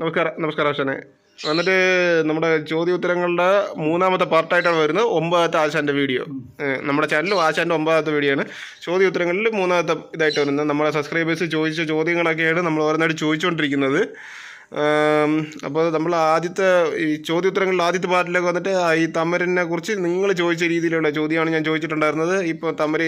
നമസ്കാരം നമസ്കാരം ആശാനെ. എന്നിട്ട് നമ്മുടെ ചോദ്യോത്തരങ്ങളുടെ മൂന്നാമത്തെ പാർട്ടായിട്ടാണ് വരുന്നത്. ഒമ്പതാമത്തെ ആശാന്റെ വീഡിയോ. നമ്മുടെ ചാനലും ആശാന്റെ ഒമ്പതാമത്തെ വീഡിയോ ആണ്. ചോദ്യോത്തരങ്ങളിൽ മൂന്നാമത്തെ ഇതായിട്ട് വരുന്നത്. നമ്മുടെ സബ്സ്ക്രൈബേഴ്സ് ചോദിച്ച ചോദ്യങ്ങളൊക്കെയാണ് നമ്മൾ ഓരോന്നായിട്ട് ചോദിച്ചുകൊണ്ടിരിക്കുന്നത് അപ്പോൾ നമ്മൾ ആദ്യത്തെ ഈ ചോദ്യോത്തരങ്ങളിൽ ആദ്യത്തെ പാർട്ടിലേക്ക് വന്നിട്ട് ഈ തമരനെ കുറിച്ച് നിങ്ങൾ ചോദിച്ച രീതിയിലുള്ള ചോദ്യമാണ് ഞാൻ ചോദിച്ചിട്ടുണ്ടായിരുന്നത്. ഇപ്പോൾ തമര്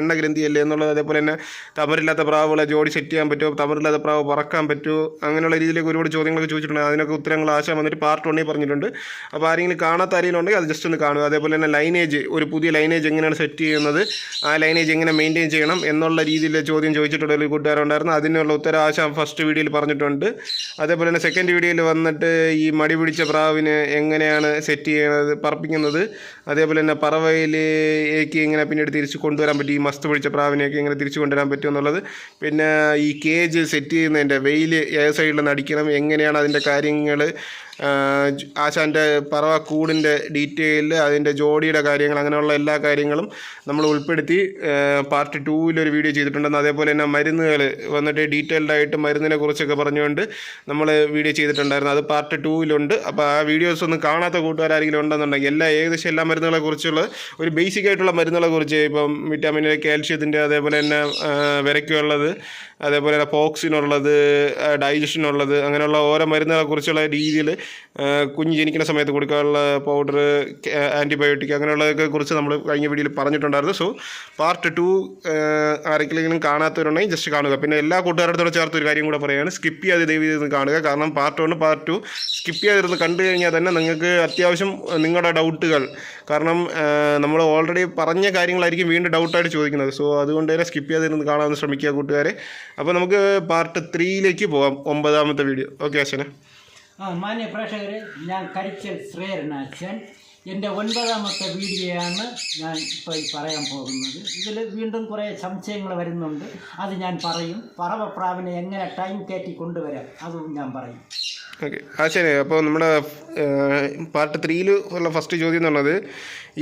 എണ്ണ ഗ്രന്ഥിയല്ലേ എന്നുള്ളത് അതേപോലെ തന്നെ തമരില്ലാത്ത പ്രാവുകളെ ജോഡി സെറ്റ് ചെയ്യാൻ പറ്റുമോ തമരില്ലാത്ത പ്രാവ് പറക്കാൻ പറ്റുമോ അങ്ങനെയുള്ള രീതിയിലൊക്കെ ഒരുപാട് ചോദ്യങ്ങളൊക്കെ ചോദിച്ചിട്ടുണ്ട്. അതിനൊക്കെ ഉത്തരങ്ങൾ ആശയം വന്നിട്ട് പാർട്ട് വണ്ണി പറഞ്ഞിട്ടുണ്ട്. അപ്പോൾ ആരെങ്കിലും കാണാത്ത ആരെങ്കിലും ഉണ്ടെങ്കിൽ അത് ജസ്റ്റ് ഒന്ന് കാണുക. അതേപോലെ തന്നെ ലൈനേജ് ഒരു പുതിയ ലൈനേജ് എങ്ങനെയാണ് സെറ്റ് ചെയ്യുന്നത് ആ ലൈനേജ് എങ്ങനെ മെയിന്റെയിൻ ചെയ്യണം എന്നുള്ള രീതിയിൽ ചോദ്യം ചോദിച്ചിട്ടുള്ള ഒരു കൂട്ടുകാരുണ്ടായിരുന്നു അതിനുള്ള ഉത്തരം ആശയം ഫസ്റ്റ് വീഡിയോയിൽ പറഞ്ഞിട്ടുണ്ട്. അതേപോലെ തന്നെ സെക്കൻഡ് വീഡിയോയിൽ വന്നിട്ട് ഈ മടി പിടിച്ച പ്രാവിനെ എങ്ങനെയാണ് സെറ്റ് ചെയ്യുന്നത് പറപ്പിക്കുന്നത്? അതേപോലെ തന്നെ പറവയിലേക്ക് എങ്ങനെ പിന്നീട് തിരിച്ച് കൊണ്ടുവരാൻ പറ്റും. ഈ മസ്ത് പിടിച്ച പ്രാവിനെയൊക്കെ എങ്ങനെ തിരിച്ച് കൊണ്ടുവരാൻ പറ്റും എന്നുള്ളത്. പിന്നെ ഈ കേജ് സെറ്റ് ചെയ്യുന്നതിന്റെ വെയിൽ ഏത് സൈഡിൽ നിന്ന് അടിക്കണം എങ്ങനെയാണ് അതിന്റെ കാര്യങ്ങൾ ആശാന്റെ പറവ കൂടിന്റെ ഡീറ്റെയിൽ അതിന്റെ ജോഡിയുടെ കാര്യങ്ങൾ അങ്ങനെയുള്ള എല്ലാ കാര്യങ്ങളും നമ്മൾ ഉൾപ്പെടുത്തി പാർട്ട് ടൂവിലൊരു വീഡിയോ ചെയ്തിട്ടുണ്ട് അതേപോലെ തന്നെ മരുന്നുകൾ വന്നിട്ട് ഡീറ്റെയിൽഡായിട്ട് മരുന്നിനെ കുറിച്ചൊക്കെ പറഞ്ഞുകൊണ്ട് നമ്മൾ വീഡിയോ ചെയ്തിട്ടുണ്ടായിരുന്നു. അത് പാർട്ട് ടൂവിലുണ്ട് അപ്പോൾ ആ വീഡിയോസ് ഒന്നും കാണാത്ത കൂട്ടുകാരെങ്കിലും ഉണ്ടെന്നുണ്ടെങ്കിൽ എല്ലാ ഏകദേശം എല്ലാ മരുന്നുകളെ കുറിച്ചുള്ള ഒരു ബേസിക് ആയിട്ടുള്ള മരുന്നുകളെ കുറിച്ച് ഇപ്പം വിറ്റാമിൻ കാൽഷ്യത്തിന്റെ അതേപോലെ തന്നെ വിരയ്ക്കുള്ളത് അതേപോലെ തന്നെ പോക്സിനുള്ളത് ഡൈജഷനുള്ളത് അങ്ങനെയുള്ള ഓരോ മരുന്നുകളെ കുറിച്ചുള്ള രീതിയിൽ കുഞ്ഞ് ജനിക്കുന്ന സമയത്ത് കൊടുക്കാനുള്ള പൗഡർ ആന്റിബയോട്ടിക് അങ്ങനെയുള്ളതൊക്കെ കുറിച്ച് നമ്മൾ കഴിഞ്ഞ വീഡിയോയിൽ പറഞ്ഞിട്ടുണ്ടായിരുന്നു. സോ പാർട്ട് ടു ആരെങ്കിലും കാണാത്തവരുണ്ടെങ്കിൽ ജസ്റ്റ് കാണുക. പിന്നെ എല്ലാ കൂട്ടുകാരുടെ ചേർത്ത് ഒരു കാര്യം കൂടെ പറയുകയാണ്. സ്കിപ്പ് ചെയ്യാതെ ദയവ് ചെയ്ത് കാണുക. കാരണം part one part two skip ചെയ്യാതിരുന്ന് കണ്ടു കഴിഞ്ഞാൽ തന്നെ നിങ്ങൾക്ക് അത്യാവശ്യം നിങ്ങളുടെ ഡൗട്ടുകൾ കാരണം നമ്മൾ ഓൾറെഡി പറഞ്ഞ കാര്യങ്ങളായിരിക്കും വീണ്ടും ഡൗട്ടായിട്ട് ചോദിക്കുന്നത്. സോ അതുകൊണ്ട് തന്നെ സ്കിപ്പ് ചെയ്യാതിരുന്ന് കാണാൻ ശ്രമിക്കുക കൂട്ടുകാരെ. അപ്പോൾ നമുക്ക് പാർട്ട് ത്രീയിലേക്ക് പോകാം ഒമ്പതാമത്തെ വീഡിയോ ഓക്കെ അച്ഛനെ മാന്യ പ്രേക്ഷകരെ ഞാൻ കരിച്ചൽ ശ്രേയരനാച്ചൻ എന്റെ ഒൻപതാമത്തെ വീഡിയോയാണ് ഞാൻ ഇപ്പോൾ പറയാൻ പോകുന്നത്. ഇതിൽ വീണ്ടും കുറേ സംശയങ്ങൾ വരുന്നുണ്ട്. അത് ഞാൻ പറയും. പറവപ്രാവിനെ എങ്ങനെ ടൈം കയറ്റി കൊണ്ടുവരാം? അതും ഞാൻ പറയും. ഓക്കെ. ആശാനെ അപ്പോൾ നമ്മുടെ പാർട്ട് ത്രീയിൽ ഉള്ള ഫസ്റ്റ് ചോദ്യം എന്ന് പറഞ്ഞത്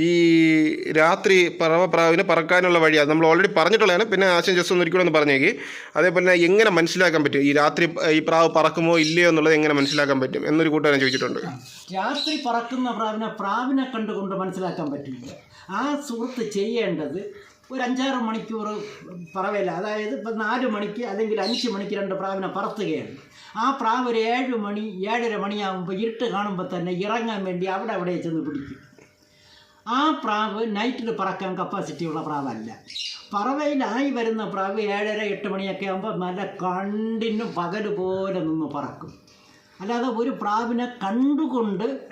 ഈ രാത്രി പറവ പ്രാവിനെ പറക്കാനുള്ള വഴി അത് നമ്മൾ ഓൾറെഡി പറഞ്ഞിട്ടുള്ളതാണ്. പിന്നെ ആശയം ജസ്റ്റ് ഒന്ന് ഒരിക്കലും ഒന്ന് പറഞ്ഞേക്ക്. അതേപോലെ തന്നെ എങ്ങനെ മനസ്സിലാക്കാൻ പറ്റും? ഈ രാത്രി ഈ പ്രാവ് പറക്കുമോ ഇല്ലയോ എന്നുള്ളത് എങ്ങനെ മനസ്സിലാക്കാൻ പറ്റും? എന്നൊരു കൂട്ടുകാരൻ ചോദിച്ചിട്ടുണ്ട്. രാത്രി പറക്കുന്ന പ്രാവിനെ പ്രാവിനെ കണ്ടുകൊണ്ട് മനസ്സിലാക്കാൻ പറ്റില്ല. ആ സുഹൃത്ത് ചെയ്യേണ്ടത് ഒരു അഞ്ചാറ് മണിക്കൂർ പറവയില്ല അതായത് ഇപ്പം നാല് മണിക്ക് അല്ലെങ്കിൽ അഞ്ച് മണിക്ക് രണ്ട് പ്രാവിനെ പറത്തുകയാണ്. ആ പ്രാവ് ഒരു ഏഴ് മണി ഏഴര മണിയാകുമ്പോൾ ഇരുട്ട് കാണുമ്പോൾ തന്നെ ഇറങ്ങാൻ വേണ്ടി അവിടെ അവിടെ ചെന്ന് പിടിക്കും. ആ പ്രാവ് നൈറ്റിൽ പറക്കാൻ കപ്പാസിറ്റി ഉള്ള പ്രാവല്ല. പറവയിലായി വരുന്ന പ്രാവ് ഏഴര എട്ട് മണിയൊക്കെ ആകുമ്പോൾ നല്ല കണ്ടിനും പകൽ പോലെ നിന്ന് പറക്കും. അല്ലാതെ ഒരു പ്രാവിനെ കണ്ടുകൊണ്ട്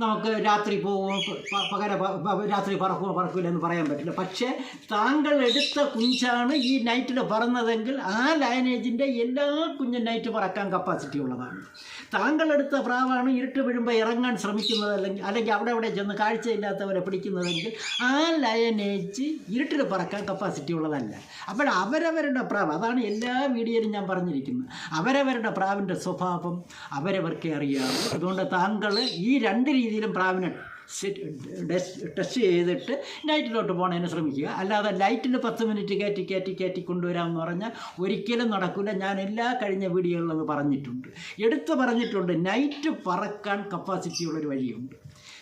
നമുക്ക് രാത്രി പോകുമോ പ- പകര രാത്രി പറക്കുമോ പറക്കില്ല എന്ന് പറയാൻ പറ്റില്ല. പക്ഷേ താങ്കൾ എടുത്ത കുഞ്ചാണ് ഈ നൈറ്റിൽ പറന്നതെങ്കിൽ ആ ലൈനേജിന്റെ എല്ലാ കുഞ്ഞും നൈറ്റ് പറക്കാൻ കപ്പാസിറ്റി ഉള്ളതാണ്. താങ്കൾ എടുത്ത പ്രാവാണ് ഇരുട്ട് വീഴുമ്പോൾ ഇറങ്ങാൻ ശ്രമിക്കുന്നത് അല്ലെങ്കിൽ അല്ലെങ്കിൽ അവിടെ അവിടെ ചെന്ന് കാഴ്ചയില്ലാത്തവരെ പിടിക്കുന്നതെങ്കിൽ ആ ലയനേജ് ഇരുട്ടിൽ പറക്കാൻ കപ്പാസിറ്റി ഉള്ളതല്ല. അപ്പോൾ അവരവരുടെ പ്രാവ് അതാണ് എല്ലാ വീഡിയോയിലും ഞാൻ പറഞ്ഞിരിക്കുന്നത്. അവരവരുടെ പ്രാവിന്റെ സ്വഭാവം അവരവർക്കേ അറിയാവൂ. അതുകൊണ്ട് താങ്കൾ ഈ രണ്ട് രീതിയിലും പ്രാവിനെ ടെസ്റ്റ് ചെയ്തിട്ട് നൈറ്റിലോട്ട് പോകണതിന് ശ്രമിക്കുക. അല്ലാതെ ലൈറ്റിൽ പത്ത് മിനിറ്റ് കയറ്റി കയറ്റി കയറ്റി കൊണ്ടുവരാമെന്ന് പറഞ്ഞാൽ ഒരിക്കലും നടക്കില്ല ഞാൻ എല്ലാ കഴിഞ്ഞ വീഡിയോകളിലും പറഞ്ഞിട്ടുണ്ട്. എടുത്തു പറഞ്ഞിട്ടുണ്ട്. നൈറ്റ് പറക്കാൻ കപ്പാസിറ്റി ഉള്ളൊരു വഴിയുണ്ട്.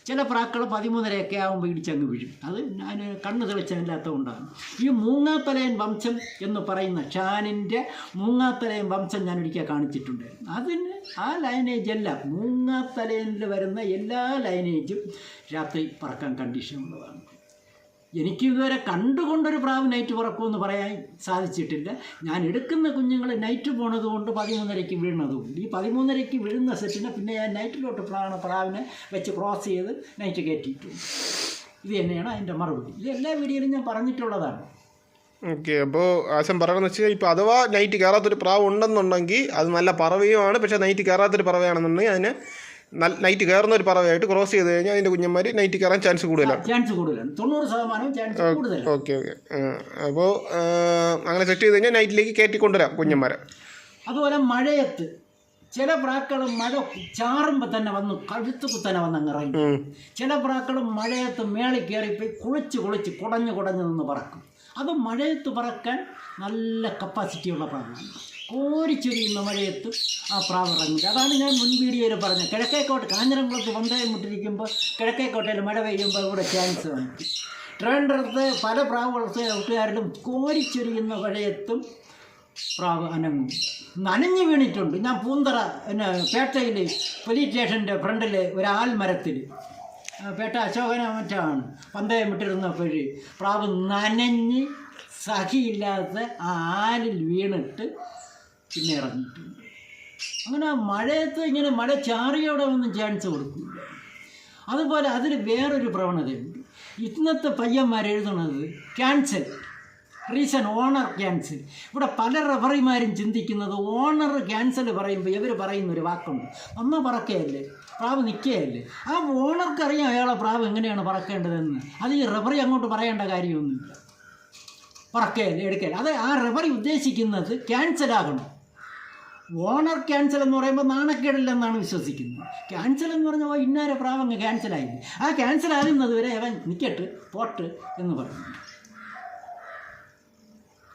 ചില പ്രാക്കൾ പതിമൂന്നരയൊക്കെ ആകുമ്പോൾ ഇടിച്ചങ്ങ് വീഴും. അത് ഞാൻ കണ്ണ് തെളിച്ചമില്ലാത്തതുകൊണ്ടാണ് ഈ മൂങ്ങാത്തലയൻ വംശം എന്ന് പറയുന്ന ഷാനിന്റെ മൂങ്ങാത്തലയൻ വംശം ഞാൻ ഒരിക്കൽ കാണിച്ചിട്ടുണ്ട്. അതിന് ആ ലൈനേജ് എല്ലാം മൂങ്ങാത്തലയനിൽ വരുന്ന എല്ലാ ലൈനേജും രാത്രി പറക്കാൻ കണ്ടീഷൻ ഉള്ളതാണ്. എനിക്ക് ഇതുവരെ കണ്ടുകൊണ്ടൊരു പ്രാവ് നൈറ്റ് പറക്കുമെന്ന് പറയാൻ സാധിച്ചിട്ടില്ല. ഞാൻ എടുക്കുന്ന കുഞ്ഞുങ്ങൾ നൈറ്റ് പോണത് കൊണ്ട് പതിമൂന്നരയ്ക്ക് വീഴുന്നതുകൊണ്ട് ഈ പതിമൂന്നരയ്ക്ക് വീഴുന്ന സെറ്റിനെ പിന്നെ ഞാൻ നൈറ്റിലോട്ട് പ്രാവിനെ വെച്ച് ക്രോസ് ചെയ്ത് നൈറ്റ് കയറ്റിയിട്ടുണ്ട്. ഇത് തന്നെയാണ് അതിന്റെ മറുപടി. ഇത് എല്ലാ വീഡിയോയിലും ഞാൻ പറഞ്ഞിട്ടുള്ളതാണ്. ഓക്കെ അപ്പോൾ ആശം പറയണമെന്ന് വെച്ചാൽ ഇപ്പോൾ അഥവാ നൈറ്റ് കയറാത്തൊരു പ്രാവ് ഉണ്ടെന്നുണ്ടെങ്കിൽ അത് നല്ല പറവയുമാണ്. പക്ഷേ നൈറ്റ് കയറാത്തൊരു പറവയാണെന്നുണ്ടെങ്കിൽ അതിന് നൈറ്റ് കയറുന്ന ഒരു പറവയായിട്ട് ക്രോസ് ചെയ്ത് കഴിഞ്ഞാൽ അതിന്റെ കുഞ്ഞന്മാർ നൈറ്റ് കയറാൻ ചാൻസ് കൂടുതലാണ് ചാൻസ് കൂടുതലാണ്. തൊണ്ണൂറ് ശതമാനം ചാൻസ് കൂടുതലാണ്. ഓക്കെ ഓക്കെ അപ്പോൾ അങ്ങനെ സെറ്റ് ചെയ്ത് കഴിഞ്ഞാൽ നൈറ്റിലേക്ക് കയറ്റി കൊണ്ടുവരാം കുഞ്ഞന്മാരെ. അതുപോലെ മഴയത്ത് ചില പ്രാക്കൾ മഴ ചാറുമ്പോൾ തന്നെ വന്ന് കഴുത്ത് തന്നെ വന്ന് അങ്ങ് ഇറങ്ങി. ചില പ്രാക്കളും മഴയത്ത് മേളിൽ കയറിപ്പോയി കുളിച്ച് കുളിച്ച് കുടഞ്ഞ് കുടഞ്ഞ് നിന്ന് പറക്കും. അത് മഴയത്ത് പറക്കാൻ നല്ല കപ്പാസിറ്റിയുള്ള പ്രാവാണ് കോരിച്ചൊരിയുന്ന മഴയത്തും ആ പ്രാവ് ഇറങ്ങില്ല അതാണ് ഞാൻ മുൻ വീഡിയോയിൽ പറഞ്ഞത്. കിഴക്കേക്കോട്ട കാഞ്ഞിരംകുളത്ത് പന്തയം മുട്ടിരിക്കുമ്പോൾ കിഴക്കേക്കോട്ടയിൽ മഴ പെയ്യുമ്പോൾ ഇവിടെ ചാൻസ് വന്നു ട്രിവാൻഡ്രത്ത് പല പ്രാവ് വളർത്തിയ കൂട്ടുകാരിലും കോരിച്ചൊരിയുന്ന മഴയത്തും പ്രാവ് അനങ്ങും. നനഞ്ഞു വീണിട്ടുണ്ട്. ഞാൻ പൂന്തറ പിന്നെ പേട്ടയിൽ പോലീസ് സ്റ്റേഷന്റെ ഫ്രണ്ടിൽ ഒരു ആൽമരത്തിൽ ആ, പേട്ട അശോകന മറ്റാണ്. പന്തയം വിട്ടിരുന്നപ്പോൾ പ്രാവ് നനഞ്ഞ് സഹിയില്ലാത്ത ആ ആലിൽ വീണിട്ട് പിന്നെ ഇറങ്ങിയിട്ടുണ്ട് അങ്ങനെ മഴയത്ത് ഇങ്ങനെ മഴ ചാറിയോടെ ഒന്നും ചാൻസ് കൊടുക്കില്ല. അതുപോലെ അതിൽ വേറൊരു പ്രവണതയുണ്ട്. ഇന്നത്തെ പയ്യന്മാർ എഴുതുന്നത് ക്യാൻസൽ റീസൺ ഓണർ ക്യാൻസൽ ഇവിടെ പല റഫറിമാരും ചിന്തിക്കുന്നത് ഓണർ ക്യാൻസൽ പറയുമ്പോൾ ഇവർ പറയുന്ന ഒരു വാക്കുണ്ട്. അമ്മ പറക്കുകയല്ലേ പ്രാവ് നിൽക്കുകയല്ലേ ആ ഓണർക്കറിയാം അയാളെ പ്രാവ് എങ്ങനെയാണ് പറക്കേണ്ടതെന്ന്. അത് ഈ റഫറി അങ്ങോട്ട് പറയേണ്ട കാര്യമൊന്നുമില്ല. പറക്കുകയല്ലേ എടുക്കല്ലേ അത് ആ റഫറി ഉദ്ദേശിക്കുന്നത് ക്യാൻസൽ ആകണം. ഓണർ ക്യാൻസൽ എന്ന് പറയുമ്പോൾ നാണക്കേടില്ലെന്നാണ് വിശ്വസിക്കുന്നത്. ക്യാൻസൽ എന്ന് പറഞ്ഞാൽ ഇന്നാരെ പ്രാവങ്ങ് ക്യാൻസലായി ആ ക്യാൻസൽ ആകുന്നത് വരെ അവൻ നിൽക്കട്ട് പോട്ട് എന്ന് പറഞ്ഞു.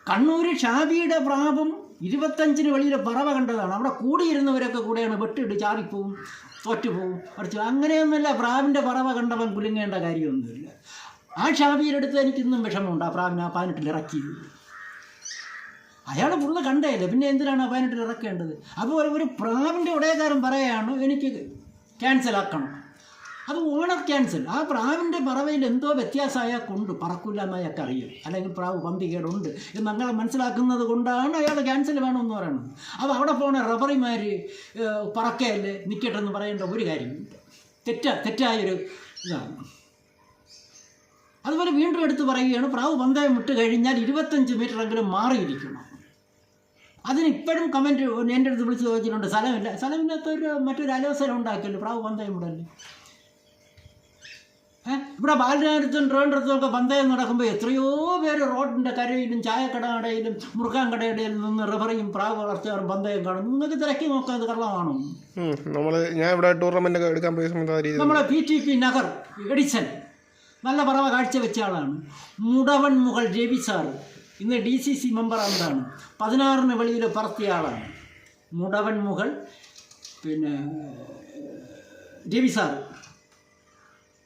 കണ്ണൂർ ഷാബിയുടെ പ്രാവും ഇരുപത്തഞ്ചിന് വെളിയിൽ പറവ കണ്ടതാണ്. അവിടെ കൂടിയിരുന്നവരൊക്കെ കൂടെയാണ് വെട്ടിട്ട് ചാടിപ്പോവും തോറ്റുപോവും കുറച്ച് അങ്ങനെയൊന്നുമല്ല പ്രാവിന്റെ പറവ കണ്ടവൻ കുലുങ്ങേണ്ട കാര്യമൊന്നുമില്ല. ആ ഷാബിയുടെ അടുത്ത് എനിക്കിന്നും വിഷമമുണ്ട്. ആ പ്രാവിനെ ആ പാനിട്ടിൽ ഇറക്കിയത് അയാൾ ഫുള്ള് കണ്ടേല്ലേ പിന്നെ എന്തിനാണ് അപ്പനായിട്ട് ഇറക്കേണ്ടത്? അപ്പോൾ ഒരു- പ്രാവിന്റെ ഉടയക്കാരൻ പറയുകയാണ് എനിക്ക് ക്യാൻസൽ ആക്കണം അത് ഓണർ ക്യാൻസൽ. ആ പ്രാവിന്റെ പറവയിൽ എന്തോ വ്യത്യാസമായ കൊണ്ട് പറക്കില്ല എന്ന് അയാൾക്ക് അറിയും. അല്ലെങ്കിൽ പ്രാവ് പന്തികേടുണ്ട് എന്ന് അങ്ങനെ മനസ്സിലാക്കുന്നത് കൊണ്ടാണ് അയാൾ ക്യാൻസൽ വേണമെന്ന് പറയുന്നത്. അപ്പോൾ അവിടെ പോണ റബറിമാർ പറക്കയല്ലേ? നിൽക്കട്ടെ എന്ന് പറയേണ്ട ഒരു കാര്യമില്ല തെറ്റ തെറ്റായൊരു ഇതാണ്. അതുപോലെ വീണ്ടും എടുത്ത് പറയുകയാണ് പ്രാവ് പന്തയം വിട്ട് കഴിഞ്ഞാൽ ഇരുപത്തഞ്ച് മീറ്ററെങ്കിലും മാറിയിരിക്കണം. അതിന് ഇപ്പോഴും കമന്റ് എന്റെ അടുത്ത് വിളിച്ച് ചോദിച്ചിട്ടുണ്ട്. സ്ഥലമില്ല സ്ഥലമില്ലാത്തൊരു മറ്റൊരു അലോസരം ഉണ്ടാക്കിയല്ലോ. പ്രാവ് പന്തയം വിടല്ലേ ഏഹ് ഇവിടെ ബാലരാജത്തും ട്രിവാൻഡ്രത്തും ഒക്കെ പന്തയം നടക്കുമ്പോൾ എത്രയോ പേര് റോഡിന്റെ കരയിലും ചായക്കടയിലും മുറുക്കാൻ കടയിലും നിന്ന് റഫറിയും പ്രാവ് വളർത്തിയവരും പന്തയം കാണും. നിങ്ങൾക്ക് തിരക്കി നോക്കാൻ ഇത് കള്ളമാണോ? നമ്മൾ ഞാൻ ഇവിടെ ടൂർണമെന്റ് ഒക്കെ എടുക്കാൻ പോയ സമയത്ത് നമ്മളെ P T P Nagar Edison. നല്ല പറവ കാഴ്ചവെച്ച ആളാണ്. മുടവൻ മുകൾ രവി സാർ ഇന്ന് ഡി സി സി മെമ്പർ എന്താണ് പതിനാറിന് വെളിയിൽ പറത്തിയ ആളാണ്. മുടവൻ മുകൾ പിന്നെ രവി സാർ.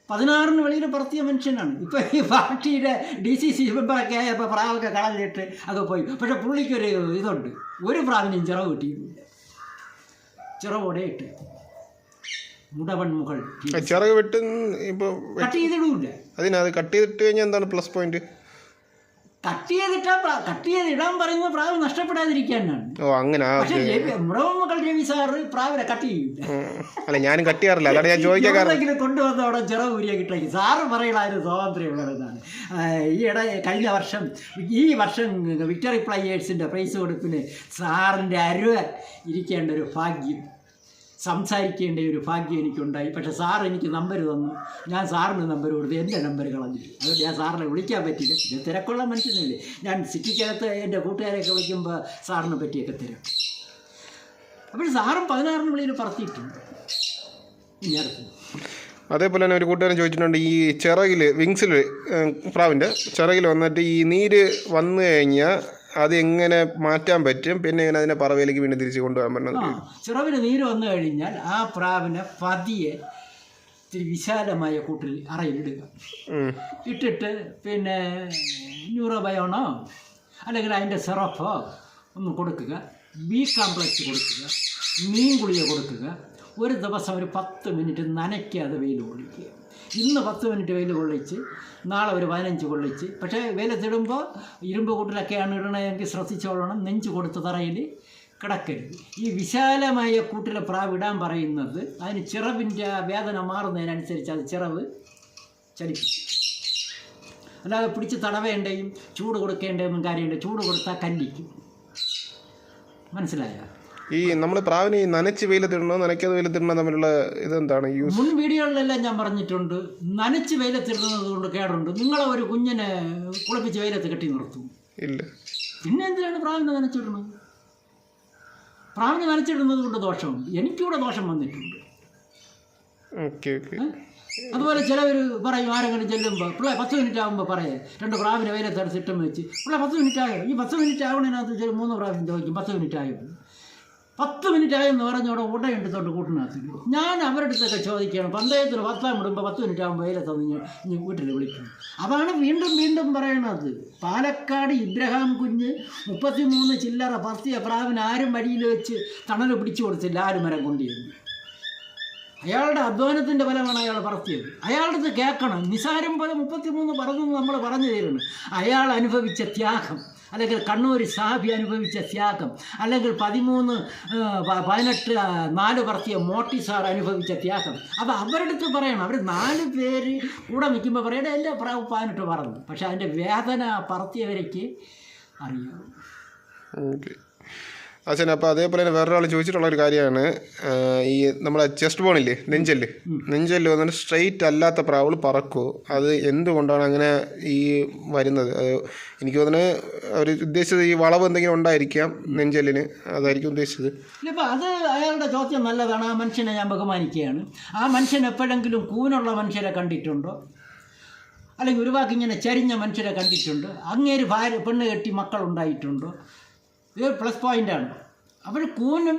പതിനാറിന് വെളിയിൽ പറത്തിയ മനുഷ്യനാണ്. ഇപ്പോൾ ഈ പാർട്ടിയുടെ ഡി സി സി മെമ്പറൊക്കെ ആയപ്പോൾ പ്രാവൊക്കെ കളഞ്ഞിട്ട് ഒക്കെ പോയി. പക്ഷെ പുള്ളിക്കൊരു ഇതുണ്ട്. ഒരു പ്രാവിനെയും ചിറവ് കിട്ടിയിട്ടില്ല. ചിറവോടെ ഇട്ട്. മുടവൻ മുകൾ ചിറക് വെട്ടും ഇപ്പോൾ കട്ട് ചെയ്തിടൂല്ല. അതിനത് കട്ട് ചെയ്തിട്ട് കഴിഞ്ഞാൽ എന്താണ് പ്ലസ് പോയിന്റ്? കട്ട് ചെയ്തിട്ടാ കട്ട് ചെയ്ത് ഇടാൻ പറയുന്ന പ്രാവ് നഷ്ടപ്പെടാതിരിക്കാനാണ് ഓ അങ്ങനെ രവി സാറ് പ്രാവിനെ കട്ട് ചെയ്യില്ല ഉം. അല്ല ഞാനും കട്ട് ചെയ്യാറില്ല. അതാണ് ഞാൻ ചോദിക്കാൻ കൊണ്ടുവന്ന് അവിടെ ചിറവ് കിട്ടേക്ക് സാറ് പറയണതിന് സ്വാതന്ത്ര്യമുള്ളതാണ് ഈ ഇട കഴിഞ്ഞ വർഷം ഈ വർഷം വിക്ടറി പ്ലയേഴ്സിന്റെ പ്രൈസ് കൊടുപ്പിന് സാറിന്റെ അരുവ ഇരിക്കേണ്ട ഒരു ഭാഗ്യം. സംസാരിക്കേണ്ട ഒരു ഭാഗ്യം എനിക്കുണ്ടായി. പക്ഷെ സാർ എനിക്ക് നമ്പർ തന്നു. ഞാൻ സാറിന് നമ്പർ കൊടുത്തു എന്റെ നമ്പർ കളഞ്ഞു. അതുകൊണ്ട് ഞാൻ സാറിനെ വിളിക്കാൻ പറ്റില്ല പിന്നെ തിരക്കുള്ള മനുഷ്യനല്ലേ. ഞാൻ സിറ്റിക്കകത്ത് എന്റെ കൂട്ടുകാരെയൊക്കെ വിളിക്കുമ്പോൾ സാറിനെ പറ്റിയൊക്കെ തരും അപ്പോൾ സാറും പതിനാറിന് വിളിയിൽ പറത്തിയിട്ടുണ്ട്. അതേപോലെ തന്നെ ഒരു കൂട്ടുകാരൻ ചോദിച്ചിട്ടുണ്ട് ഈ ചിറകിൽ വിങ്സിൽ പ്രാവിന്റെ ചിറകിൽ വന്നിട്ട് ഈ നീര് വന്നു കഴിഞ്ഞാൽ അത് എങ്ങനെ മാറ്റാൻ പറ്റും? പിന്നെ എങ്ങനെ അതിനെ പറവയിലേക്ക് വീണ്ടും തിരിച്ചു കൊണ്ടുപോകാൻ പറ്റും പറ്റുന്നത് ചിറവിന് നീര് വന്നു കഴിഞ്ഞാൽ ആ പ്രാവിനെ പതിയെ ഇത്തിരി വിശാലമായ കൂട്ടിൽ അറയിലിടുക ഇട്ടിട്ട് പിന്നെ ന്യൂറോബയോണോ അല്ലെങ്കിൽ അതിന്റെ സിറപ്പോ ഒന്ന് കൊടുക്കുക. ബി കോംപ്ലക്സ് കൊടുക്കുക. മീൻ ഗുളിക കൊടുക്കുക. ഒരു ദിവസം ഒരു പത്ത് മിനിറ്റ് നനയ്ക്കാതെ വെയിൽ കൊള്ളിക്കുക ഇന്ന് പത്ത് മിനിറ്റ് വെയിൽ കൊള്ളിച്ച് നാളെ ഒരു പതിനഞ്ച് കൊള്ളിച്ച്. പക്ഷേ വെയിലത്തിടുമ്പോൾ ഇരുമ്പ് കൂട്ടിലൊക്കെയാണ് ഇടണമെങ്കിൽ ശ്രദ്ധിച്ചോളണം. നെഞ്ച് കൊടുത്ത തറയിൽ കിടക്കരുത്. ഈ വിശാലമായ കൂട്ടിലെ പ്രാവ് ഇടാൻ പറയുന്നത് അതിന് ചിറവിന്റെ വേദന മാറുന്നതിനനുസരിച്ച് അത് ചിറവ് ചലിപ്പിക്കും. അല്ലാതെ പിടിച്ച് തടവേണ്ടയും ചൂട് കൊടുക്കേണ്ടതും കാര്യമുണ്ട്. ചൂട് കൊടുത്താൽ കല്ലിക്കും മനസ്സിലായോ? ഈ നമ്മൾ പ്രാവിനെ നനച്ച് വെയിലത്തിടണോ നനയ്ക്കാതെ വെയിലത്തിടണോ തമ്മിലുള്ള ഇതെന്താണ്? യൂസ് മുൻ വീഡിയോകളിലെല്ലാം ഞാൻ പറഞ്ഞിട്ടുണ്ട് നനച്ച് വെയിലത്തിടുന്നത് കൊണ്ട് കേടുണ്ട്. നിങ്ങളെ ഒരു കുഞ്ഞിനെ കുളിപ്പിച്ച് വെയിലത്ത് കെട്ടി നിർത്തും. ഇല്ല. പിന്നെ എന്തിനാണ് പ്രാവിനെ നനച്ചിടുന്നത്? പ്രാവിനെ നനച്ചിടുന്നത് കൊണ്ട് ദോഷമുണ്ട് എനിക്കിവിടെ ദോഷം വന്നിട്ടുണ്ട്. Okay okay. അതുപോലെ ചിലവർ പറയും ആരെങ്കിലും ചെല്ലുമ്പോൾ പിള്ളേ പത്ത് മിനിറ്റ് ആകുമ്പോൾ പറയേ രണ്ട് പ്രാവിനെ വെയിലത്തെടുത്ത് ഇട്ടം വെച്ച്. പിള്ളേ പത്ത് മിനിറ്റ് ആയോ? ഈ പത്ത് മിനിറ്റ് ആവണേനകത്ത് ചില മൂന്ന് പ്രാവശ്യം ചോദിക്കും പത്ത് മിനിറ്റ് ആയോ? പത്ത് മിനിറ്റ് ആയെന്ന് അവിടെ ഉടനെ എടുത്തോണ്ട് കൂട്ടിനകത്ത്. ഞാൻ അവരുടെ അടുത്തൊക്കെ ചോദിക്കുകയാണ് പന്തയത്തിന് പത്താം വിടുമ്പോൾ പത്ത് മിനിറ്റ് ആകുമ്പോൾ വെയിലത്ത് ഇനി ഇനി വീട്ടിൽ വിളിക്കും അതാണ് വീണ്ടും വീണ്ടും പറയണത്. പാലക്കാട് ഇബ്രഹാം കുഞ്ഞ് മുപ്പത്തിമൂന്ന് ചില്ലറ പത്തിയ പ്രാവിന് ആരും വഴിയിൽ വെച്ച് തണൽ പിടിച്ചു കൊടുത്തില്ല ആരും മരം കൊണ്ടിരുന്നു അയാളുടെ അധ്വാനത്തിന്റെ ഫലമാണ് അയാൾ പറത്തിയത്. അയാളുടെ കേൾക്കണം നിസാരം പോലെ മുപ്പത്തിമൂന്ന് പറഞ്ഞു നമ്മൾ പറഞ്ഞു തരുന്നു. അയാൾ അനുഭവിച്ച ത്യാഗം. അല്ലെങ്കിൽ കണ്ണൂർ സാബി അനുഭവിച്ച ത്യാഗം അല്ലെങ്കിൽ പതിമൂന്ന് പതിനെട്ട് നാല് പറത്തിയ മോട്ടി സാർ അനുഭവിച്ച ത്യാഗം. അത് അവരുടെ അടുത്ത് പറയണം. അവർ നാല് പേര് കൂടെ നിൽക്കുമ്പോൾ പറയണേ എന്റെ പതിനെട്ട് പറഞ്ഞു പക്ഷെ അതിന്റെ വേദന പറത്തിയവരേക്ക് അറിയാം. അച്ഛൻ അപ്പോൾ അതേപോലെ തന്നെ വേറൊരാൾ ചോദിച്ചിട്ടുള്ള ഒരു കാര്യമാണ്. ഈ നമ്മളെ ചെസ്റ്റ് ബോണില്ലേ നെഞ്ചൽ നെഞ്ചൽ വന്നിട്ട് സ്ട്രെയിറ്റ് അല്ലാത്ത പ്രാവുകൾ പറക്കുമോ അത് എന്തുകൊണ്ടാണ് അങ്ങനെ ഈ വരുന്നത്? അത് എനിക്ക് തോന്നുന്നത് അവർ ഉദ്ദേശിച്ചത് ഈ വളവ് എന്തെങ്കിലും ഉണ്ടായിരിക്കാം നെഞ്ചലിന് അതായിരിക്കും ഉദ്ദേശിച്ചത്. ഇപ്പം അത് അയാളുടെ ചോദ്യം നല്ലതാണ്. ആ മനുഷ്യനെ ഞാൻ ബഹുമാനിക്കുകയാണ്. ആ മനുഷ്യൻ എപ്പോഴെങ്കിലും കൂനുള്ള മനുഷ്യരെ കണ്ടിട്ടുണ്ടോ? അല്ലെങ്കിൽ ഒരു ഇങ്ങനെ ചരിഞ്ഞ മനുഷ്യരെ കണ്ടിട്ടുണ്ടോ? അങ്ങേര് ഭാര്യ പെണ്ണ് കെട്ടി മക്കളുണ്ടായിട്ടുണ്ടോ? ഇത് പ്ലസ് പോയിന്റാണ് അപ്പോൾ കൂനും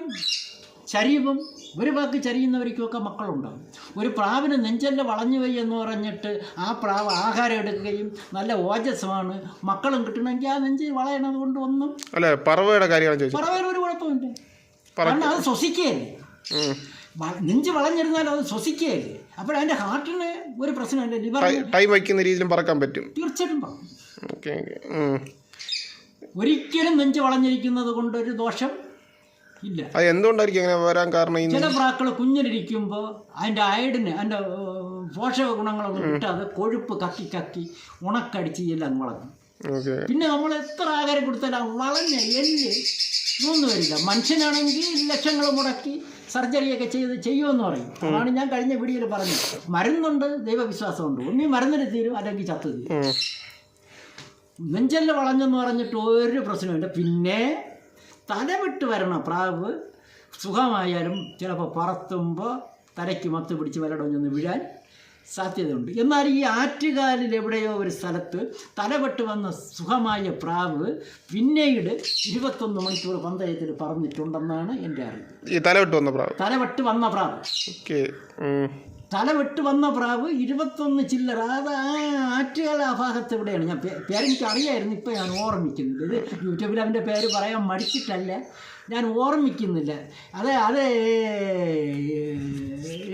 ചരിവും ഒരു വാക്ക് ചരിയുന്നവർക്കുമൊക്കെ മക്കളുണ്ടാകും ഒരു പ്രാവിന് നെഞ്ചല്ല വളഞ്ഞു പോയി എന്ന് പറഞ്ഞിട്ട് ആ പ്രാവ് ആഹാരം എടുക്കുകയും നല്ല ഓജസ്സമാണ് മക്കളും കിട്ടണമെങ്കിൽ ആ നെഞ്ച് വളയണത് കൊണ്ട് ഒന്നും അല്ല പറവയുടെ കാര്യമാണ് പറവയിൽ ഒരു കുഴപ്പമില്ല. കാരണം അത് ശ്വസിക്കുകയല്ലേ. നെഞ്ച് വളഞ്ഞിരുന്നാൽ അത് ശ്വസിക്കുകയല്ലേ. അപ്പോൾ അതിന്റെ ഹാർട്ടിന് ഒരു പ്രശ്നമില്ല ലിവർ ടൈം വയ്ക്കുന്ന രീതിയിലും പറക്കാൻ പറ്റും. തീർച്ചയായിട്ടും പറക്കും ഓക്കെ ഓക്കെ. ഒരിക്കലും നെഞ്ച് വളഞ്ഞിരിക്കുന്നത് കൊണ്ടൊരു ദോഷം ഇല്ല. അത് എന്തുകൊണ്ടായിരിക്കും അങ്ങനെ വരാൻ കാരണം ചില പ്രാക്കൾ കുഞ്ഞിലിരിക്കുമ്പോൾ അതിന്റെ അയഡിന് അതിന്റെ പോഷക ഗുണങ്ങളൊന്നും കിട്ടാതെ കൊഴുപ്പ് കക്കി കക്കി ഉണക്കടിച്ച് എല്ലാം വളർന്നു പിന്നെ നമ്മൾ എത്ര ആഹാരം കൊടുത്താലും വളഞ്ഞ എല്ല് ഒന്നും വരില്ല. മനുഷ്യനാണെങ്കിൽ ലക്ഷങ്ങൾ മുടക്കി സർജറിയൊക്കെ ചെയ്ത് ചെയ്യുമെന്ന് പറയും. അതാണ് ഞാൻ കഴിഞ്ഞ വീഡിയോയിൽ പറഞ്ഞത്. മരുന്നുണ്ട് ദൈവവിശ്വാസമുണ്ട്. ഒന്നീ മരുന്നിന് തീരും അല്ലെങ്കിൽ ചത്തു തീരും. നെഞ്ചെല്ല് വളഞ്ഞെന്ന് പറഞ്ഞിട്ട് ഒരു പ്രശ്നമില്ല പിന്നെ തലവിട്ട് വരണം പ്രാവ് സുഖമായാലും ചിലപ്പോൾ പറത്തുമ്പോൾ തലയ്ക്ക് മത്ത് പിടിച്ച് വരടൊഞ്ഞൊന്ന് വീഴാൻ സാധ്യതയുണ്ട്. എന്നാൽ ഈ ആറ്റുകാലിൽ എവിടെയോ ഒരു സ്ഥലത്ത് തലപെട്ട് വന്ന സുഖമായ പ്രാവ് പിന്നീട് ഇരുപത്തൊന്ന് മണിക്കൂർ പന്തയത്തിൽ പറഞ്ഞിട്ടുണ്ടെന്നാണ് എന്റെ അറിവ്. തലവിട്ട് വന്ന പ്രാവ്? തലവെട്ട് വന്ന പ്രാവ്. തലവെട്ട് വന്ന പ്രാവ് ഇരുപത്തൊന്ന് ചില്ലറ. അത് ആ ആറ്റുകാല ആ ഭാഗത്ത് എവിടെയാണ്? ഞാൻ പേരെനിക്ക് അറിയായിരുന്നു ഇപ്പം ഞാൻ ഓർമ്മിക്കുന്നത് ഇത് യൂട്യൂബിൽ അവന്റെ പേര് പറയാൻ മടിച്ചിട്ടല്ല. ഞാൻ ഓർമ്മിക്കുന്നില്ല. അതെ അത്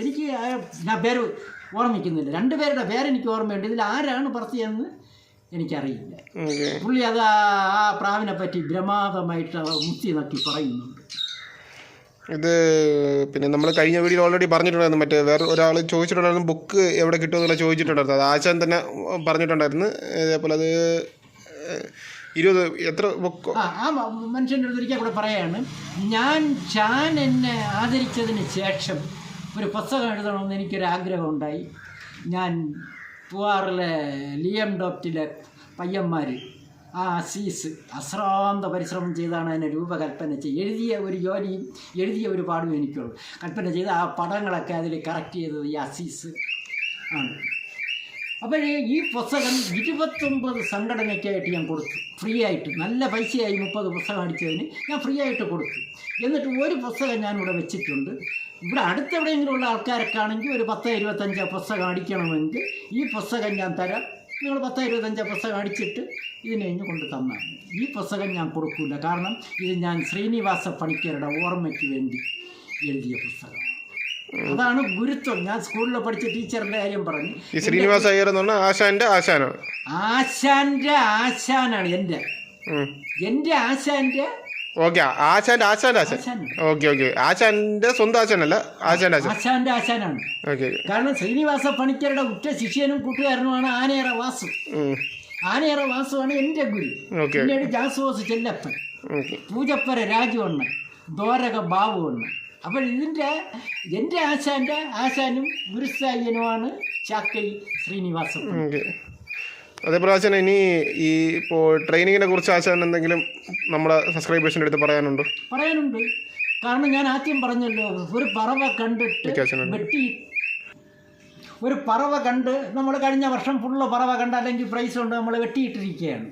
എനിക്ക് ഞാൻ പേര് ഓർമ്മിക്കുന്നില്ല. രണ്ട് പേരുടെ പേരെനിക്ക് ഓർമ്മയുണ്ട്. ഇതിൽ ആരാണ് പറത്തിയെന്ന് എനിക്കറിയില്ല. ഓക്കെ. പുള്ളി അത് ആ- ആ പ്രാവിനെ പറ്റി ഭ്രമാതമായിട്ട് മുത്തി നക്കി പറയുന്നുണ്ട് ഇത് പിന്നെ നമ്മൾ കഴിഞ്ഞ വീഡിയോ ഓൾറെഡി പറഞ്ഞിട്ടുണ്ടായിരുന്നു. മറ്റേ വേറെ ഒരാൾ ചോദിച്ചിട്ടുണ്ടായിരുന്നു ബുക്ക് എവിടെ കിട്ടുമെന്നുള്ള ചോദിച്ചിട്ടുണ്ടായിരുന്നു. അത് ആശാൻ തന്നെ പറഞ്ഞിട്ടുണ്ടായിരുന്നു. ഇതേപോലെ അത് ഇരുപത് എത്ര ബുക്ക് ആ മനുഷ്യന്റെ അടുത്ത് ഒരിക്കൽ കൂടെ പറയാണ്. ഞാൻ ഞാൻ എന്നെ ആദരിച്ചതിന് ശേഷം ഒരു പുസ്തകം എഴുതണമെന്ന് എനിക്കൊരു ആഗ്രഹം ഉണ്ടായി ഞാൻ പൂവാറിലെ ലിയം ഡോപ്റ്റിലെ പയ്യന്മാർ ആ അസീസ് അശ്രാന്ത പരിശ്രമം ചെയ്താണ് അതിനെ രൂപകൽപ്പന ചെയ്ത് എഴുതിയ ഒരു ജോലിയും എഴുതിയ ഒരു പാടും എനിക്കുള്ളൂ. കൽപ്പന ചെയ്ത് ആ പടങ്ങളൊക്കെ അതിൽ കറക്റ്റ് ചെയ്തത് ഈ അസീസ് ആണ്. അപ്പോൾ ഈ പുസ്തകം ഇരുപത്തൊമ്പത് സംഘടനയ്ക്കായിട്ട് ഞാൻ കൊടുത്തു. ഫ്രീ ആയിട്ട്. നല്ല പൈസയായി മുപ്പത് പുസ്തകം അടിച്ചതിന് ഞാൻ ഫ്രീ ആയിട്ട് കൊടുത്തു. എന്നിട്ട് ഒരു പുസ്തകം ഞാൻ ഇവിടെ വെച്ചിട്ടുണ്ട്. ഇവിടെ അടുത്തെവിടെയെങ്കിലും ഉള്ള ആൾക്കാരൊക്കെ ആണെങ്കിൽ ഒരു പത്ത് ഇരുപത്തഞ്ച് പുസ്തകം അടിക്കണമെങ്കിൽ ഈ പുസ്തകം ഞാൻ തരാം. നിങ്ങൾ പത്ത് ഇരുപത്തഞ്ച് പുസ്തകം അടിച്ചിട്ട് ഇതിനെ കഴിഞ്ഞ് കൊണ്ട് തന്നാൽ. ഈ പുസ്തകം ഞാൻ കൊടുക്കില്ല കാരണം ഇത് ഞാൻ ശ്രീനിവാസ പണിക്കരുടെ ഓർമ്മയ്ക്ക് വേണ്ടി എഴുതിയ പുസ്തകം. അതാണ് ഗുരുത്വം. ഞാൻ സ്കൂളിൽ പഠിച്ച ടീച്ചറിന്റെ കാര്യം പറഞ്ഞു ഈ ശ്രീനിവാസ അയ്യർ എന്ന് പറഞ്ഞാൽ ആശാന്റെ ആശാനാണ്. ആശാന്റെ ആശാനാണ് എന്റെ. എന്റെ ആശാന്റെ ഓക്കെ ആശാന്റെ ആശാന്റെ ആശാൻ ഓക്കെ ഓക്കെ. ആശാന്റെ സ്വന്തം ആശാനല്ല. ആശാന്റെ ആശാൻ. ആശാന്റെ ആശാനാണ്. ഓക്കെ. കാരണം ശ്രീനിവാസ പണിക്കരുടെ ഉറ്റ ശിഷ്യനും കൂട്ടുകാരനുമാണ് ആനയറ വാസു. ആനയറ വാസുവാണ് എന്റെ ഗുരു. പിന്നീട് ജാസുവാസ് ചെല്ലപ്പൻ. പൂജപ്പര പൂജപ്പര ഒന്ന് ദോരക ബാബുവണ്ണൻ അപ്പോൾ ഇതിന്റെ എന്റെ ആശാന്റെ ആശാനും ഗുരുസായ്യനുമാണ് ചാക്കൈ ശ്രീനിവാസൻ. ഓക്കെ. അതേപോലെ ആശാൻ ഇനി ഈ ഇപ്പോൾ ട്രെയിനിങ്ങിനെ കുറിച്ച് ആശാൻ എന്തെങ്കിലും നമ്മുടെ സബ്സ്ക്രൈബേഴ്സിന്റെ അടുത്ത് പറയാനുണ്ടോ? പറയാനുണ്ട്. കാരണം ഞാൻ ആദ്യം പറഞ്ഞല്ലോ ഒരു പറവ കണ്ടിട്ട് വെട്ടിയിട്ട് വെട്ടി ഒരു പറവ കണ്ട് നമ്മൾ കഴിഞ്ഞ വർഷം ഫുള്ള് പറവ കണ്ട് അല്ലെങ്കിൽ പ്രൈസ് കൊണ്ട് നമ്മൾ വെട്ടിയിട്ടിരിക്കുകയാണ്.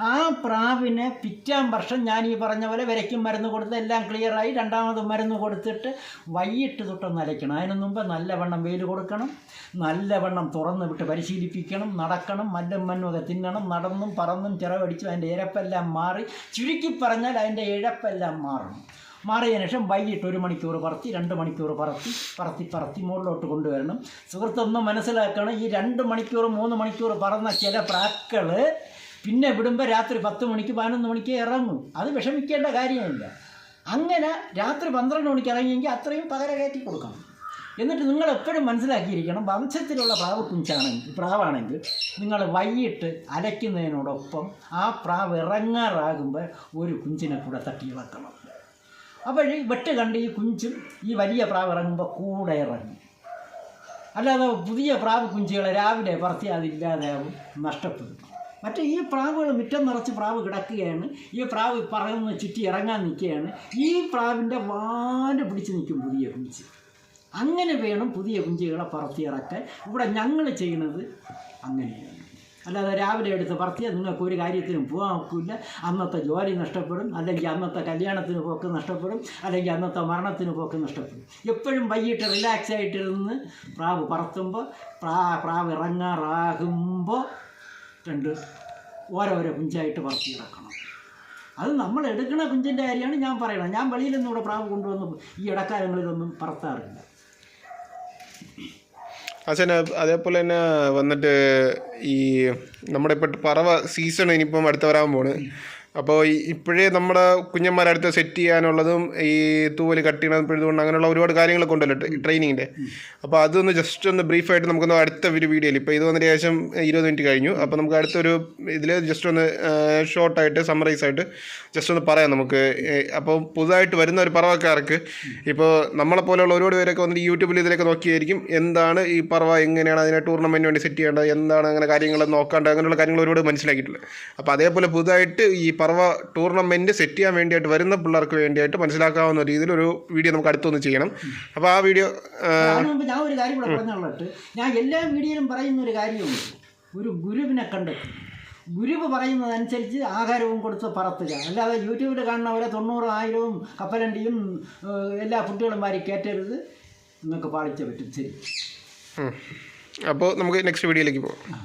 ആ പ്രാവിനെ പിറ്റാം വർഷം ഞാൻ ഈ പറഞ്ഞ പോലെ വിരയ്ക്കും മരുന്ന് കൊടുത്ത് എല്ലാം ക്ലിയറായി രണ്ടാമത് മരുന്ന് കൊടുത്തിട്ട് വൈകിട്ട് തൊട്ടൊന്ന് അലയ്ക്കണം. അതിന് മുമ്പ് നല്ലവണ്ണം വെയിൽ കൊടുക്കണം. നല്ലവണ്ണം തുറന്ന് വിട്ട് പരിശീലിപ്പിക്കണം. നടക്കണം. മല്ലും മണ്ണുമൊക്കെ തിന്നണം. നടന്നും പറന്നും ചിറവടിച്ചും അതിന്റെ ഇരപ്പെല്ലാം മാറി. ചുരുക്കി പറഞ്ഞാൽ അതിന്റെ ഇഴപ്പെല്ലാം മാറണം മാറിയതിനു ശേഷം വൈകിട്ട് ഒരു മണിക്കൂർ പറത്തി രണ്ട് മണിക്കൂർ പറത്തി പറത്തി പറത്തി മുകളിലോട്ട് കൊണ്ടുവരണം. സുഹൃത്തൊന്ന് മനസ്സിലാക്കണം ഈ രണ്ട് മണിക്കൂർ മൂന്ന് മണിക്കൂർ പറന്ന ചില പ്രാക്കൾ പിന്നെ വിടുമ്പോൾ രാത്രി പത്ത് മണിക്ക് പതിനൊന്ന് മണിക്ക് ഇറങ്ങും. അത് വിഷമിക്കേണ്ട കാര്യമില്ല. അങ്ങനെ രാത്രി പന്ത്രണ്ട് മണിക്ക് ഇറങ്ങിയെങ്കിൽ അത്രയും പകര കയറ്റി കൊടുക്കണം. എന്നിട്ട് നിങ്ങൾ എപ്പോഴും മനസ്സിലാക്കിയിരിക്കണം വംശത്തിലുള്ള പ്രാവ് കുഞ്ചാണെങ്കിൽ പ്രാവാണെങ്കിൽ നിങ്ങൾ വൈകിട്ട് അലയ്ക്കുന്നതിനോടൊപ്പം ആ പ്രാവ് ഇറങ്ങാറാകുമ്പോൾ ഒരു കുഞ്ചിനെ കൂടെ തട്ടി വെക്കണം അപ്പോൾ വെട്ട് കണ്ട് ഈ കുഞ്ചും ഈ വലിയ പ്രാവ് ഇറങ്ങുമ്പോൾ കൂടെ ഇറങ്ങും. അല്ലാതെ പുതിയ പ്രാവ് കുഞ്ചുകളെ രാവിലെ പറത്തി അതില്ലാതെയാവും നഷ്ടപ്പെടും. മറ്റേ ഈ പ്രാവുകൾ മുറ്റം നിറച്ച് പ്രാവ് കിടക്കുകയാണ് ഈ പ്രാവ് പറയുന്ന ചുറ്റി ഇറങ്ങാൻ നിൽക്കുകയാണ് ഈ പ്രാവിന്റെ വാൽ പിടിച്ച് നിൽക്കും പുതിയ കുഞ്ച്. അങ്ങനെ വേണം പുതിയ കുഞ്ചുകളെ പറത്തി ഇറക്കാൻ ഇവിടെ ഞങ്ങൾ ചെയ്യുന്നത് അങ്ങനെയാണ്. അല്ലാതെ രാവിലെ എടുത്ത് പറത്തിയാൽ നിങ്ങൾക്ക് ഒരു കാര്യത്തിനും പോകാൻ ഒക്കില്ല അന്നത്തെ ജോലി നഷ്ടപ്പെടും അല്ലെങ്കിൽ അന്നത്തെ കല്യാണത്തിന് പോക്ക് നഷ്ടപ്പെടും അല്ലെങ്കിൽ അന്നത്തെ മരണത്തിന് പോക്ക് നഷ്ടപ്പെടും. എപ്പോഴും വൈകിട്ട് റിലാക്സ് ആയിട്ടിരുന്ന് പ്രാവ് പറത്തുമ്പോൾ പ്രാ പ്രാവ് ഇറങ്ങാറാകുമ്പോൾ രണ്ട് ഓരോരോ കുഞ്ചായിട്ട് പറത്തി ഇറക്കണം അത് നമ്മൾ എടുക്കുന്ന കുഞ്ചിന്റെ കാര്യമാണ് ഞാൻ പറയണത് ഞാൻ വെളിയിൽ നിന്നും ഇവിടെ പ്രാവ് കൊണ്ടുവന്ന് ഈ ഇടക്കാലങ്ങളിലൊന്നും പറത്താറില്ല. ആശാൻ അതേപോലെ തന്നെ വന്നിട്ട് ഈ നമ്മുടെ ഇപ്പോൾ പറവ സീസൺ ഇനിയിപ്പം അടുത്ത് വരാൻ പോണ്. അപ്പോൾ ഇപ്പോഴേ നമ്മുടെ കുഞ്ഞന്മാരടുത്ത് സെറ്റ് ചെയ്യാനുള്ളതും ഈ തൂവൽ കട്ട് ചെയ്യണം പിഴുതുകൊണ്ട് അങ്ങനെയുള്ള ഒരുപാട് കാര്യങ്ങളൊക്കെ ഉണ്ടല്ലോ ട്രെയിനിങ്ങിന്റെ അപ്പോൾ അതൊന്ന് ജസ്റ്റ് ഒന്ന് ബ്രീഫായിട്ട് നമുക്കൊന്ന് അടുത്ത ഒരു വീഡിയോയിൽ ഇപ്പോൾ ഇത് വന്നതിന് ശേഷം ഇരുപത് മിനിറ്റ് കഴിഞ്ഞു. അപ്പോൾ നമുക്ക് അടുത്തൊരു ഇതിൽ ജസ്റ്റ് ഒന്ന് ഷോർട്ടായിട്ട് സമ്മറൈസ് ആയിട്ട് ജസ്റ്റ് ഒന്ന് പറയാം നമുക്ക്. അപ്പോൾ പുതുതായിട്ട് വരുന്ന ഒരു പറവക്കാർക്ക് ഇപ്പോൾ നമ്മളെ പോലെയുള്ള ഒരുപാട് പേരൊക്കെ വന്നിട്ട് യൂട്യൂബിൽ ഇതിലൊക്കെ നോക്കിയായിരിക്കും എന്താണ് ഈ പറവ എങ്ങനെയാണ് അതിനെ ടൂർണമെന്റിന് വേണ്ടി സെറ്റ് ചെയ്യേണ്ടത് എന്താണ് അങ്ങനെ കാര്യങ്ങൾ നോക്കാണ്ട് അങ്ങനെയുള്ള കാര്യങ്ങൾ ഒരുപാട് മനസ്സിലാക്കിയിട്ടുള്ളത് അപ്പോൾ അതേപോലെ പുതുതായിട്ട് ഈ പറവ ടൂർണമെന്റ് സെറ്റ് ചെയ്യാൻ വേണ്ടിയിട്ട് വരുന്ന പിള്ളേർക്ക് വേണ്ടിയിട്ട് മനസ്സിലാക്കാവുന്ന രീതിയിൽ ഒരു വീഡിയോ നമുക്ക് അടുത്തൊന്ന് ചെയ്യണം. അപ്പോൾ ആ വീഡിയോ ഞാൻ ഒരു കാര്യം കൂടെ പറഞ്ഞുള്ളിട്ട് ഞാൻ എല്ലാ വീഡിയോയിലും പറയുന്ന ഒരു കാര്യമുണ്ട്. ഒരു ഗുരുവിനെ കണ്ടെത്തി ഗുരുവ് പറയുന്നതനുസരിച്ച് ആഹാരവും കൊടുത്ത് പറത്തുക. അല്ലാതെ യൂട്യൂബിൽ കാണുന്നവരെ തൊണ്ണൂറ് ആയിരവും കപ്പലണ്ടിയും എല്ലാ ഫുഡുകളും വാരി കയറ്റരുത് നിങ്ങൾക്ക് പാളിച്ച പറ്റും. ശരി. അപ്പോൾ നമുക്ക് നെക്സ്റ്റ് വീഡിയോയിലേക്ക് പോകാം